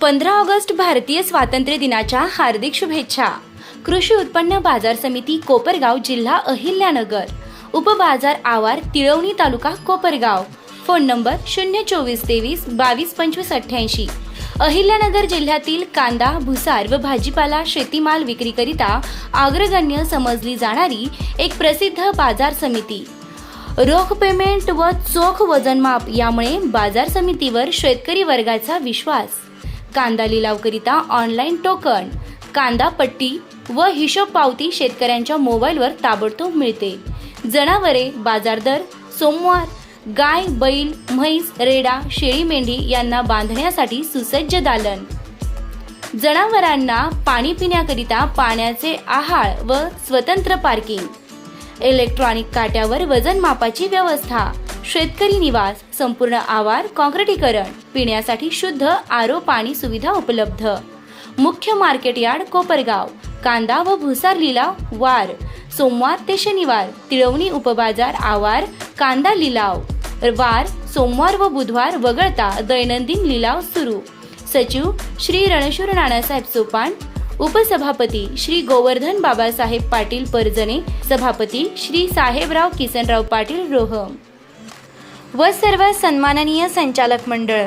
पंधरा ऑगस्ट भारतीय स्वातंत्र्य दिनाच्या हार्दिक शुभेच्छा. कृषी उत्पन्न बाजार समिती कोपरगाव जिल्हा अहिल्यानगर. उपबाजार आवार तिळवणी तालुका कोपरगाव. फोन नंबर शून्य चोवीस तेवीस बावीस पंचवीस अठ्ठ्याऐंशी. अहिल्यानगर जिल्ह्यातील कांदा भुसार व भाजीपाला शेतीमाल विक्रीकरिता अग्रगण्य समजली जाणारी एक प्रसिद्ध बाजार समिती. रोख पेमेंट व चोख वजनमाप यामुळे बाजार समितीवर शेतकरी वर्गाचा विश्वास. कांदा लिलावकरिता ऑनलाईन टोकन कांदा पट्टी व हिशोब पावती शेतकऱ्यांच्या मोबाईलवर ताबडतोब मिळते. जनावरे बाजार दर सोमवार गाय बैल म्हैस रेडा शेळी मेंढी यांना बांधण्यासाठी सुसज्ज दालन. जनावरांना पाणी पिण्याकरिता पाण्याचे आहार व स्वतंत्र पार्किंग इलेक्ट्रॉनिक काट्यावर वजन मापाची व्यवस्था. शेतकरी निवास संपूर्ण आवार काँक्रिटीकरण पिण्यासाठी शुद्ध आरो पाणी सुविधा उपलब्ध. मुख्य मार्केट यार्ड कोपरगाव कांदा व भुसार लिलाव वार सोमवार ते शनिवार तिळवणी उपबाजार आवार कांदा लिलाव. वार सोमवार व बुधवार वगळता दैनंदिन लिलाव सुरू. सचिव श्री रणशूर नानासाहेब सोपान उपसभापती श्री गोवर्धन बाबासाहेब पाटील परजणे सभापती श्री साहेबराव किसनराव पाटील रोहम. व सर्व सन्माननीय संचालक मंडळ.